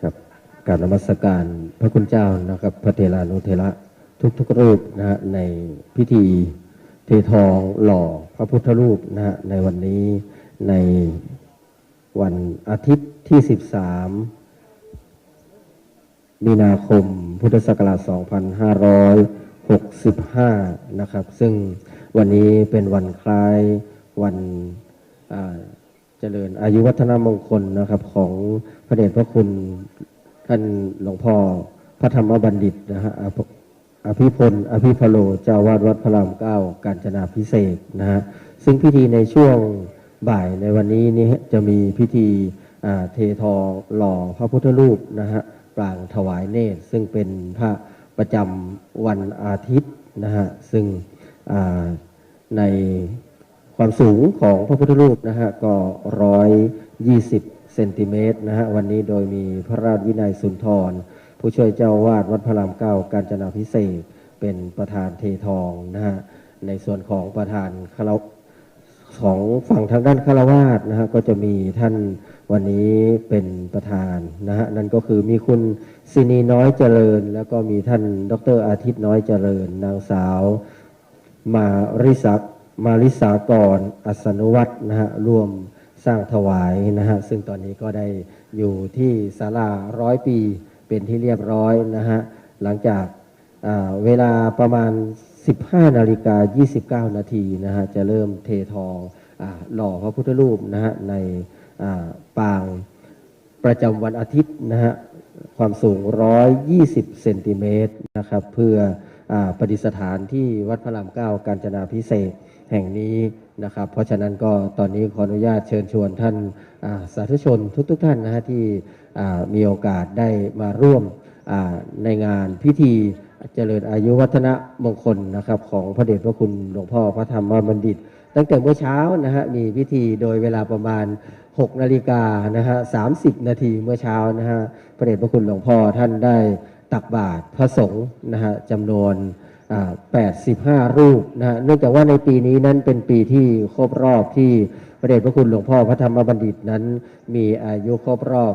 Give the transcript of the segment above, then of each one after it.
ครับการนมัสการพระคุณเจ้านะครับพระเทรานุเทระทุกๆรูปนะฮะในพิธีเททองหล่อพระพุทธรูปนะฮะในวันนี้ในวันอาทิตย์ที่ 13 มีนาคมพุทธศักราช 2565 นะครับ ซึ่งวันนี้เป็นวันคล้ายวันเจริญอายุวัฒนมงคลนะครับของพระเดชพระคุณท่านหลวงพ่อพระธรรมบัณฑิตนะฮะอภิพล อภิพโลเจ้าวาดวัดพระรามเก้าการจนาพิเศษนะฮะซึ่งพิธีในช่วงบ่ายในวันนี้นี่จะมีพิธีเททองหล่อพระพุทธรูปนะฮะปรางถวายเนตรซึ่งเป็นพระ ประจำวันอาทิตย์นะฮะซึ่งในความสูงของพระพุทธรูปนะฮะก็ร้อยยี่สิบเซนติเมตรนะฮะวันนี้โดยมีพระราชวินัยสุนทร ผู้ช่วยเจ้าวาดวัดพระรามเก้าการจนาพิเศษเป็นประธานเททองนะฮะในส่วนของประธานคารว ของฝั่งทางด้านคารวาสนะฮะก็จะมีท่านวันนี้เป็นประธานนะฮะนั่นก็คือมีคุณซินีน้อยเจริญ แล้วก็มีท่านดรอาทิตย์น้อยเจริญ นางสาว มาริสักมาริสากรอัศนุวัฒน์นะฮะร่วมสร้างถวายนะฮะซึ่งตอนนี้ก็ได้อยู่ที่ศาลาร้อยปีเป็นที่เรียบร้อยนะฮะหลังจากเวลาประมาณ 15นาฬิกา29 นาทีนะฮะจะเริ่มเททองอหล่อพระพุทธรูปนะฮะในปางประจำวันอาทิตย์นะฮะความสูง 120 เซนติเมตรนะครับเพื่ออประดิษฐานที่วัดพระรามเก้าการจนาพิเศษแห่งนี้นะครับ เพราะฉะนั้นก็ตอนนี้ขออนุญาตเชิญชวนท่านาสาธุชนทุกๆทท่านนะฮะที่มีโอกาสได้มาร่วมในงานพิธี เจริญอายุวัฒนะมงคลนะครับ ของพระเดชพระคุณหลวงพ่อพระธรรมบัณฑิต ตั้งแต่เมื่อเช้านะฮะมีพิธีโดยเวลาประมาณ 6 นาฬิกานะฮะสานาทีเมื่อเช้านะฮะพระเดชพระคุณหลวงพ่อท่านได้ตักบาตรพระสงฆ์นะฮะจำนวน 85 รูปนะฮะเนื่องจากว่าในปีนี้นั้นเป็นปีที่ครบรอบที่พระเดชพระคุณหลวงพ่อพระธรรมบัณฑิตนั้น มีอายุครบรอบ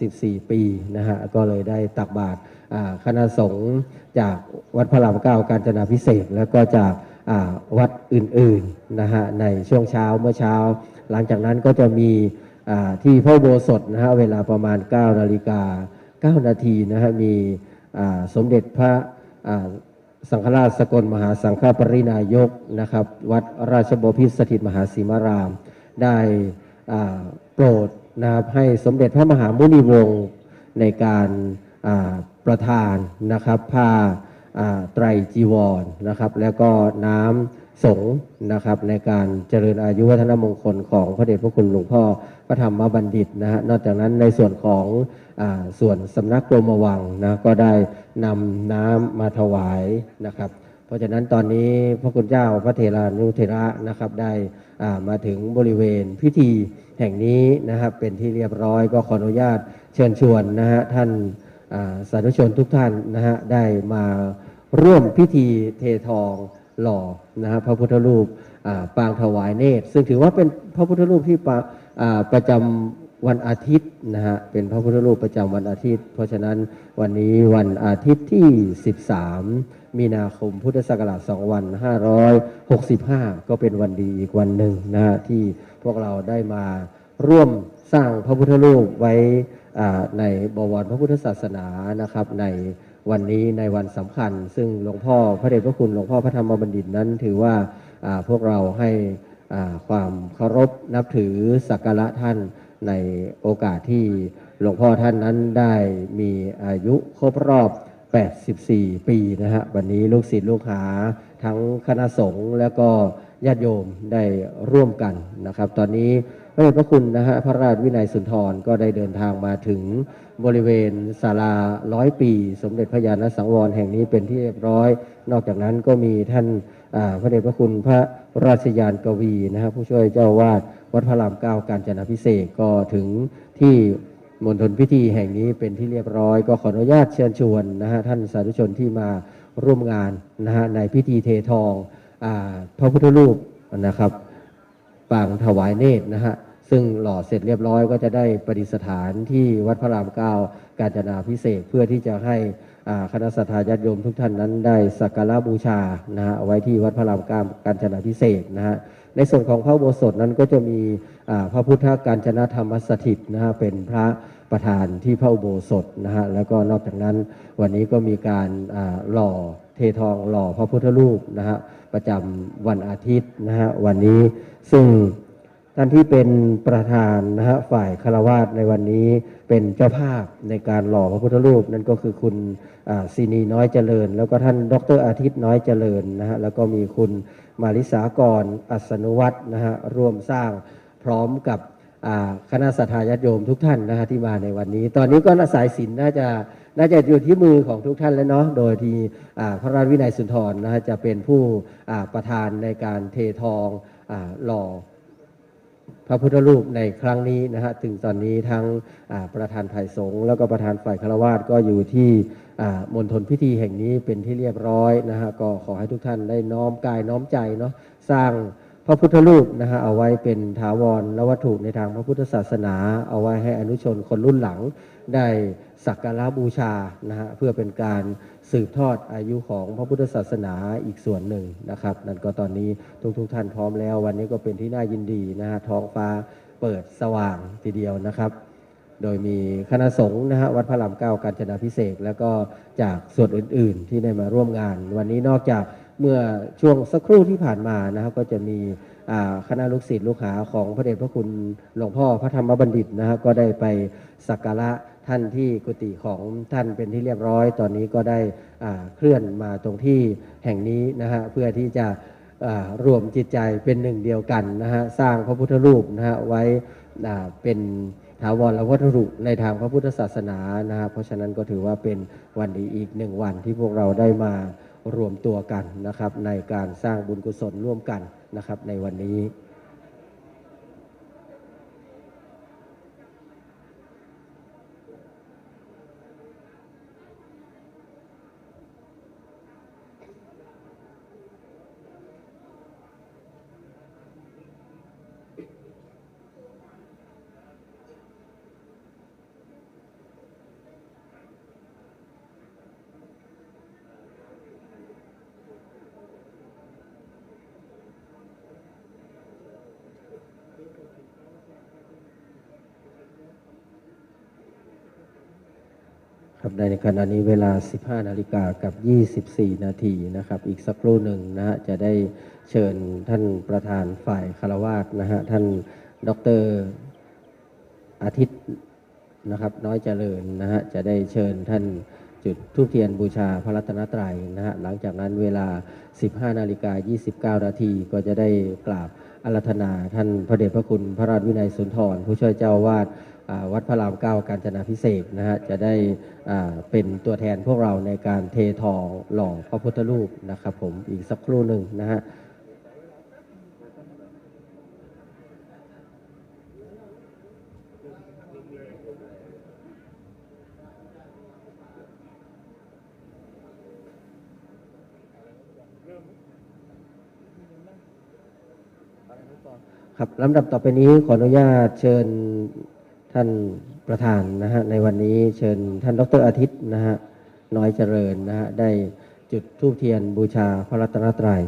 84 ปีนะฮะก็เลยได้ตักบาตรอาคณะสงฆ์จากวัดพระรามเก้าการจนาพิเศษแล้วก็จากวัดอื่นๆนะฮะในช่วงเช้าเมื่อเช้า หลังจากนั้นก็จะมีที่พระโบสถนะฮะเวลาประมาณ 9 นาฬิกา 9 นาทีนะฮะมีสมเด็จพระ สังฆราชสกลมหาสังฆปรินายกนะครับ วัดราชบพิตรสถิตมหาสีมาราม ได้โปรดนะครับให้สมเด็จพระมหามุนีวงศ์ในการาประทานนะครับผ้าาไตรจีวรนะครับ แล้วก็น้ำ สงฆ์นะครับ ในการเจริญอายุวัฒนมงคลของพระเดชพระคุณหลวงพ่อพระธรรมบัณฑิตนะฮะนอกจากนั้นในส่วนของอส่วนสำนักกรมวังนะก็ได้นำน้ำมาถวายนะครับ เพราะฉะนั้นตอนนี้พระคุณเจ้าพระเทรานุเทระนะครับได้มาถึงบริเวณพิธีแห่งนี้นะครับเป็นที่เรียบร้อยก็ขออนุญาตเชิญชวนนะฮะท่านอ่าสาธุชนทุกท่านนะฮะได้มาร่วมพิธีเททอง หล่อนะฮะพระพุทธรูปปางถวายเนตร ซึ่งถือว่าเป็นพระพุทธรูปที่ปประจำวันอาทิตย์นะฮะเป็นพระพุทธรูปประจำวันอาทิตย์ เพราะฉะนั้นวันนี้วันอาทิตย์ที่ 13 มีนาคมพุทธศักราช2565 ก็เป็นวันดีอีกวันหนึ่งนะฮะที่พวกเราได้มาร่วมสร้างพระพุทธรูปไว้ในบวรพระพุทธศาสนานะครับใน วันนี้ในวันสำคัญ ซึ่งหลวงพ่อพระเดชพระคุณหลวงพ่อพระธรรมบัณฑิตนั้น ถือว่าพวกเราให้ความเคารพนับถือสักการะท่านในโอกาสที่หลวงพ่อท่านนั้นได้มีอายุครบรอบ 84 ปีนะฮะวันนี้ลูกศิษย์ลูกหาทั้งคณะสงฆ์แล้วก็ญาติโยมได้ร่วมกันนะครับ ตอนนี้ ระเดชพระคุณนะฮะพระราชวินัยสุนทรก็ได้เดินทางมาถึงบริเวณศาลาร้อยปี สมเด็จพระญาณสังวรแห่งนี้เป็นที่เรียบร้อย นอกจากนั้นก็มีท่านพระเดชพระคุณพระราชยานกวีนะฮะผู้ช่วยเจ้าวาดวัดพระรามเก้าการจนาพิเศษก็ถึงที่มณฑลพิธีแห่งนี้เป็นที่เรียบร้อย ก็ขออนุญาตเชิญชวนนะฮะท่านสาธุชนที่มาร่วมงานนะฮะในพิธีเททองอพระพุทธรูปนะครับปางถวายเนตรนะฮะ ซึ่งหล่อเสร็จเรียบร้อยก็จะได้ประดิษฐานที่วัดพระรามเก้ากาญจนาพิเศษเพื่อที่จะให้คณะสัตยาญาติโยมทุกท่านนั้นได้สักการะบูชานะฮะไว้ที่วัดพระรามเก้ากาญจนาพิเศษนะฮะในส่วนของพระโบสถนั้นก็จะมีพระพุทธกาญจนธรรมสถิตนะฮะเป็นพระประธานที่พระอุโบสถนะฮะแล้วก็นอกจากนั้นวันนี้ก็มีการหล่อเททองหล่อพระพุทธรูปนะฮะประจำวันอาทิตย์นะฮะวันนี้ซึ่ง ท่านที่เป็นประธานนะฮะฝ่ายคารวาสในวันนี้เป็นเจ้าภาพในการหล่อพระพุทธรูป นั่นก็คือคุณศินีน้อยเจริญ แล้วก็ท่านดรอาทิตย์น้อยเจริญนะฮะแล้วก็มีคุณมาริสากรอัศนุวัฒน์นะฮะร่วมสร้างพร้อมกับคณะสัตยาญาติโยมทุกท่านนะฮะที่มาในวันนี้ ตอนนี้ก็นาสายสิญจนน่าจะน่าจะอยู่ที่มือของทุกท่านแล้วเนาะ โดยที่พระราชวินัยสุนทรนะฮะจะเป็นผู้ประธานในการเททองหล่อ พระพุทธรูปในครั้งนี้นะฮะถึงตอนนี้ทั้งประธานฝ่ายสงฆ์แล้วก็ประธานฝ่ายฆราวาสก็อยู่ที่มณฑลพิธีแห่งนี้เป็นที่เรียบร้อยนะฮะก็ขอให้ทุกท่านได้น้อมกายน้อมใจเนาะสร้างพระพุทธรูปนะฮะเอาไว้เป็นถาวรและวัตถุในทางพระพุทธศาสนา เอาไว้ให้อนุชนคนรุ่นหลังได้สักการะบูชานะฮะเพื่อเป็นการ สืบทอดอายุของพระพุทธศาสนาอีกส่วนหนึ่งนะครับ นั่นก็ตอนนี้ทุกๆทท่านพร้อมแล้ว วันนี้ก็เป็นที่น่ายินดีนะฮะท้องฟ้าเปิดสว่างทีเดียวนะครับ โดยมีคณะสงฆ์นะฮะวัดพระรามเก้ากาญจนาพิเศษแล้วก็จากส่วนอื่น ๆ ที่ได้มาร่วมงาน วันนี้นอกจากเมื่อช่วงสักครู่ที่ผ่านมานะครับก็จะมีคณะลูกศิษย์ลูกหาของพระเดชพระคุณหลวงพ่อพระธรรมบัณฑิตนะฮะก็ได้ไปสักการะ ท่านที่กุฏิของท่านเป็นที่เรียบร้อย ตอนนี้ก็ได้เคลื่อนมาตรงที่แห่งนี้นะฮะเพื่อที่จะรวมจิตใจเป็นหนึ่งเดียวกันนะฮะสร้างพระพุทธรูปนะฮะไว้เป็นถาวรวัตถุในทางพระพุทธศาสนานะฮะเพราะฉะนั้นก็ถือว่าเป็นวันดีอีกหนึ่งวันที่พวกเราได้มารวมตัวกันนะครับในการสร้างบุญกุศลร่วมกันนะครับในวันนี้ ครับในขณะนี้เวลา 15 นาฬิกากับ 24 นาทีนะครับ อีกสักครู่หนึ่งนะฮะจะได้เชิญท่านประธานฝ่ายคารวาสนะฮะท่านดรอาทิตย์นะครับ น้อยเจริญนะฮะจะได้เชิญท่านจุดทูปเทียนบูชาพระรัตนตรัยนะฮะหลังจากนั้นเวลา 15 นาฬิกา 29 นาทีก็จะได้กราบอารัธนาท่านพระเดชพระคุณพระราชวินัยสุนทร ผู้ช่วยเจ้าวาด วัดพระรามเก้ากาญจนาพิเศษนะฮะจะได้เป็นตัวแทนพวกเราในการเททองหล่อพระพุทธรูปนะครับผมอีกสักครู่หนึ่งนะฮะครับลำดับต่อไปนี้ขออนุญาตเชิญ ท่านประธานนะฮะในวันนี้เชิญท่านดรอาทิตย์นะฮะน้อยเจริญนะฮะได้จุดธูปเทียนบูชาพระรัตนตรัย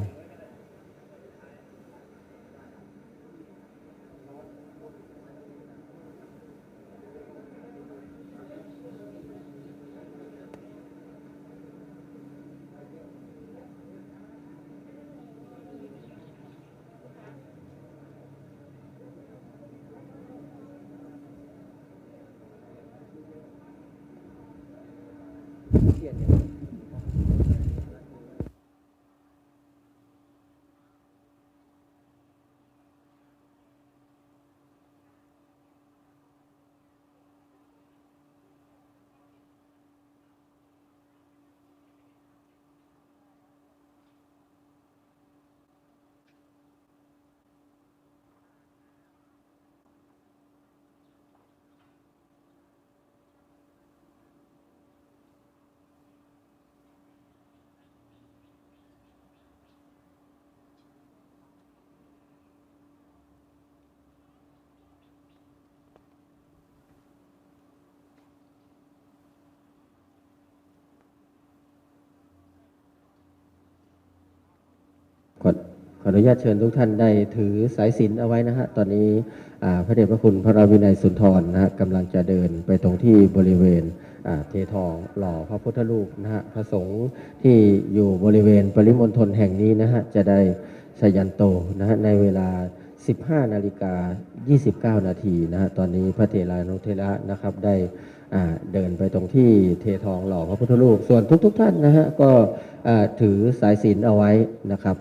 ขอขออนุญาตเชิญทุกท่านได้ถือสายสิญจนเอาไว้นะฮะ ตอนนี้พระเดชพระคุณพระราวินัยสุนทรนะฮะกำลังจะเดินไปตรงที่บริเวณเททองหล่อพระพุทธรูปนะฮะ พระสงฆ์ที่อยู่บริเวณปริมณฑลแห่งนี้นะฮะ จะได้สยันโตนะฮะในเวลา 15 นาฬิกา 29 นาทีนะฮะ ตอนนี้พระเถรานุเทระนะครับได้เดินไปตรงที่เททองหล่อพระพุทธรูป ส่วนทุกๆทท่านนะฮะก็ถือสายสิญจนเอาไว้นะครับ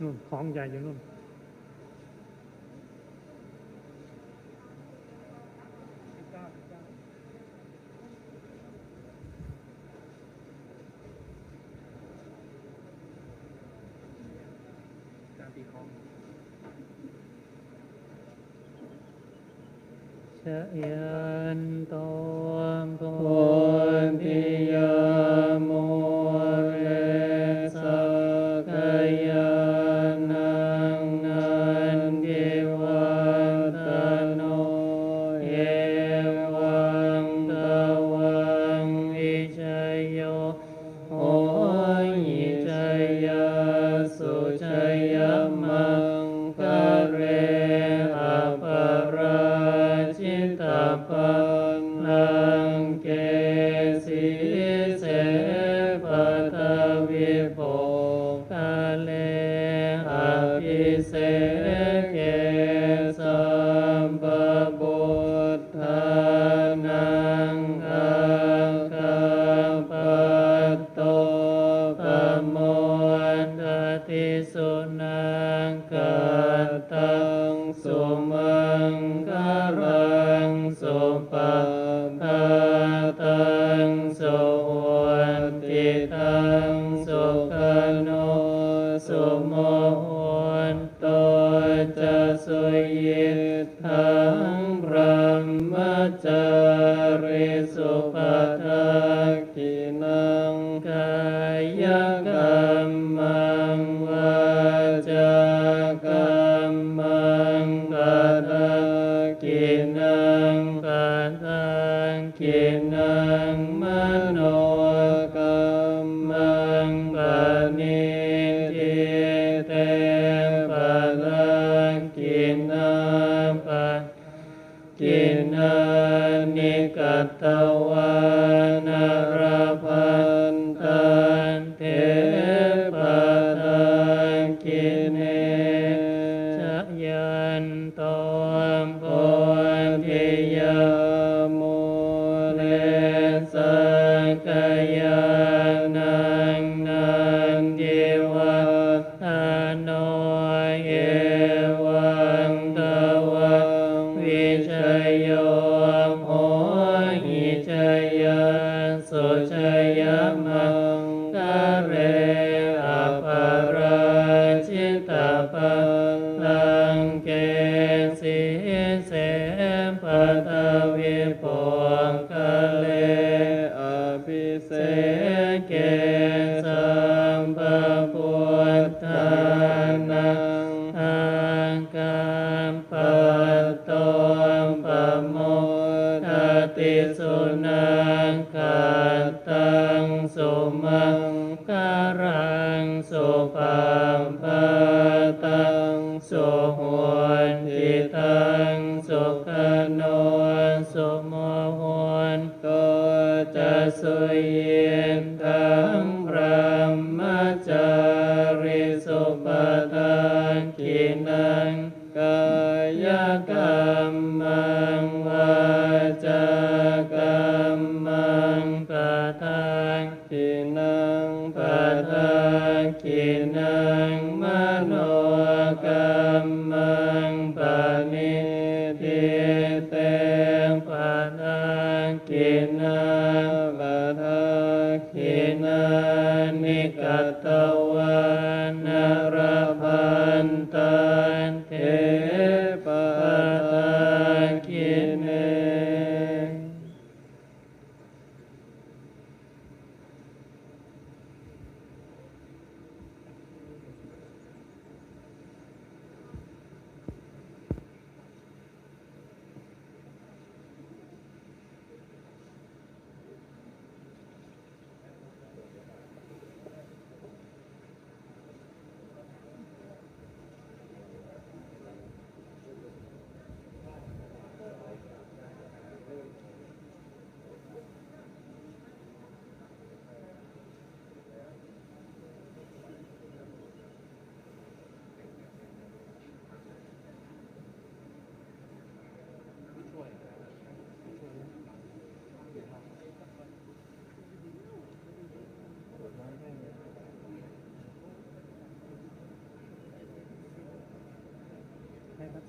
นู่นของใหญ่อยู่นู่นชะยั สุโมโห สกยานังนา งสุขโนสุโมหนโตจะสุย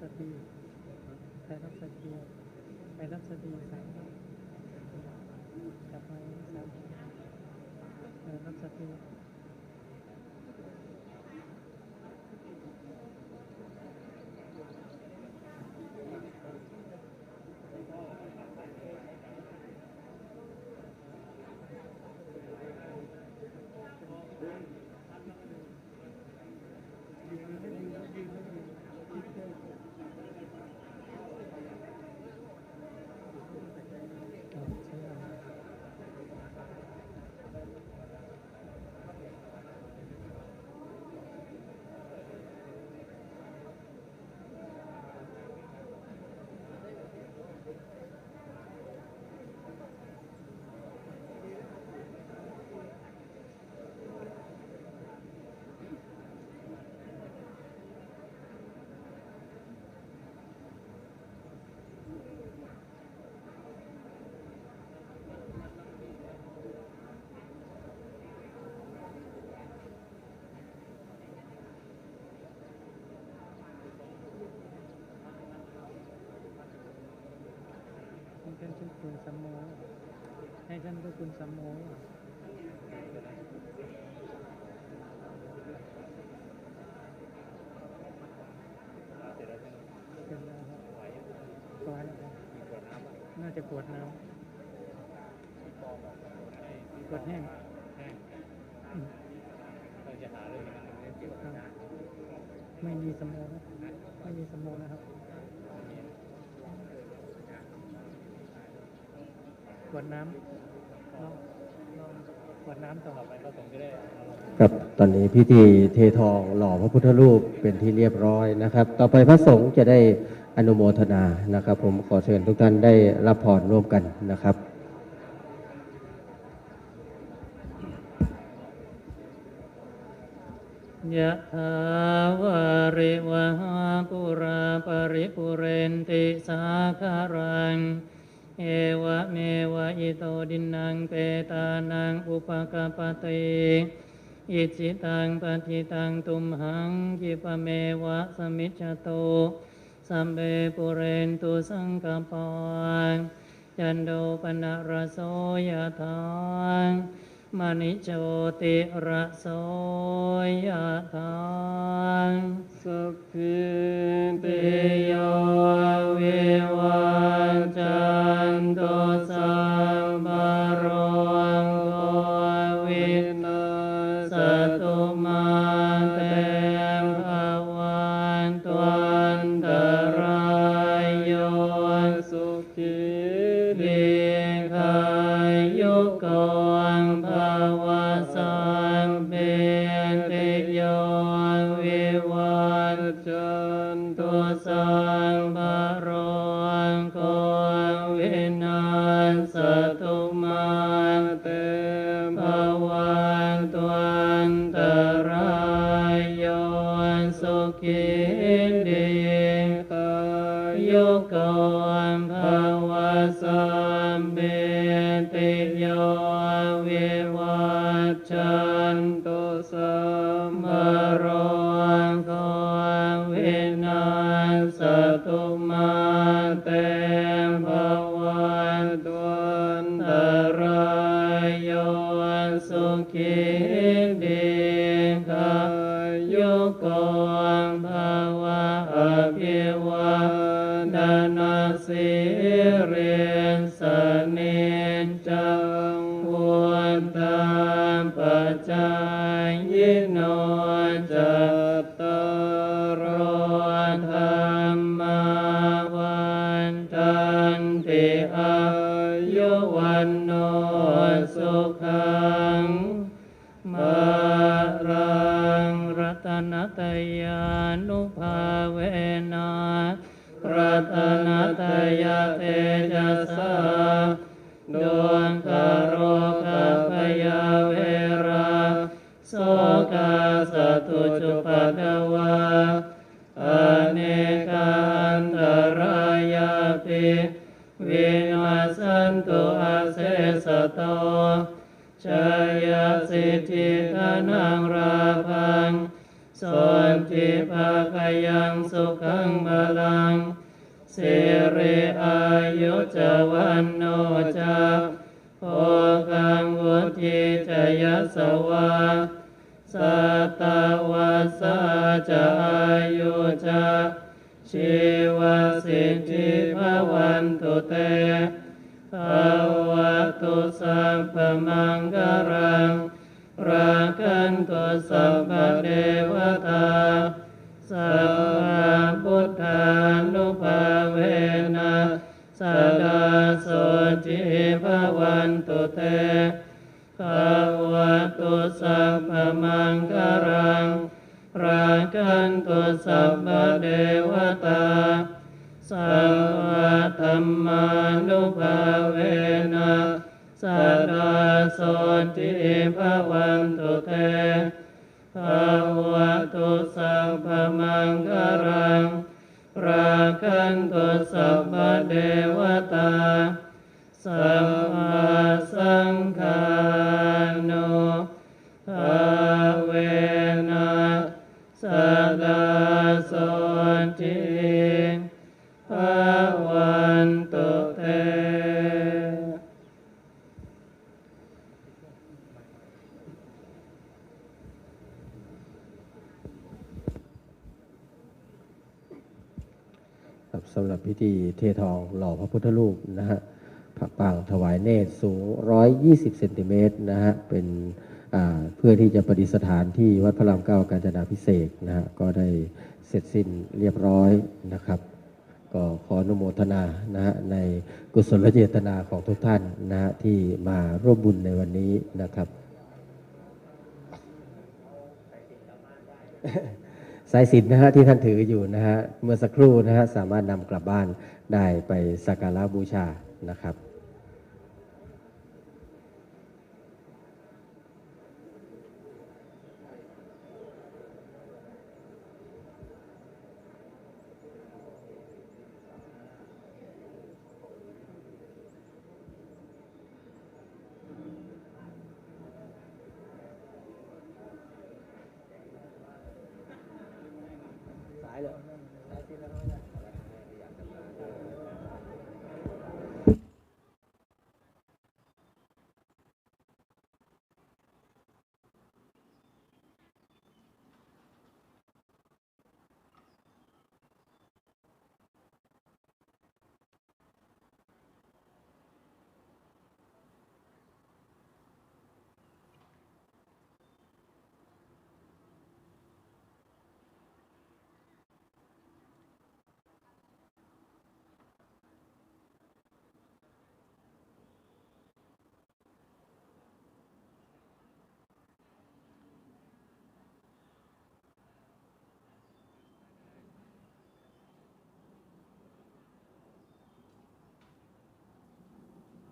สตรีไปรับสตรีไปรับสตรีสามกลับมาสามไปรับสตรี ให้ท่านชื่อ คุณสัมโมให้ท่านก็คุณสัมโมเสร็จแล้วครับปวดแล้วครับน่าจะปวดน้ำปวดแห้งอืมครับไม่มีสมโมนะไม่มีสมโมนะครับ กวดน้ำลองลองกวดน้ำต่อไปก็ผมจะได้ครับตอนนี้พิธีเททองหล่อพระพุทธรูปเป็นที่เรียบร้อยนะครับ ต่อไปพระสงฆ์จะได้อนุโมทนานะครับ ผมขอเชิญทุกท่านได้รับพรร่วมกันนะครับยะถาวาริวหาปุราปริปุเรนติสาคารัง เอวะเมวะอิโตดินังเปตานังอุปกาปติอิจิตังปฏิตังตุมหังกิปเมวะสมิจจโตสัมเบปุเรนตุสังกปปังจันโดปนะระโสยะทาง มณิโชติระโสยธาสัพพิติโยวิวันจันโตสัม ตุมาเตาสตุจุปัตวาอเนกาอันตรายาปิวินาสันตุอาเสสโตชายาสิทธิธนังราพังสนทิภาคยังสุขังบาลังสิริอายุจวันโนจะโภคังวุธิจยสวา สัตวัสสะจายุจะชีวสิทธิภวันตุเตภาวะตุสัพพมังคารังราคันตุสัพพเทวตาสัพพพุทธานุภาเวนะสดาโสจิภวันตุเต ภาวะตุสัพพมังคารังราคันตุสัพพเทวตาสัพพะธรรมานุภาเวนะสัทธาโสติภาวันตุเตภาวะตุสัพพมังคารังราคันตุสัพพะเทวตาสัพ ครับสำหรับพิธีเททองหล่อพระพุทธรูปนะฮะพระปางถวายเนตรสูง 120 เซนติเมตรนะฮะเป็นเพื่อที่จะประดิษฐานที่วัดพระรามเก้ากาญจนาพิเศษนะฮะก็ได้เสร็จสิ้นเรียบร้อยนะครับ ก็ขออนุโมทนานะฮะในกุศลเจตนาของทุกท่านนะฮะที่มาร่วมบุญในวันนี้นะครับ สายสิญจนนะฮะที่ท่านถืออยู่นะฮะเมื่อสักครู่นะฮะสามารถนำกลับบ้านได้ไปสักการะบูชานะครับ no no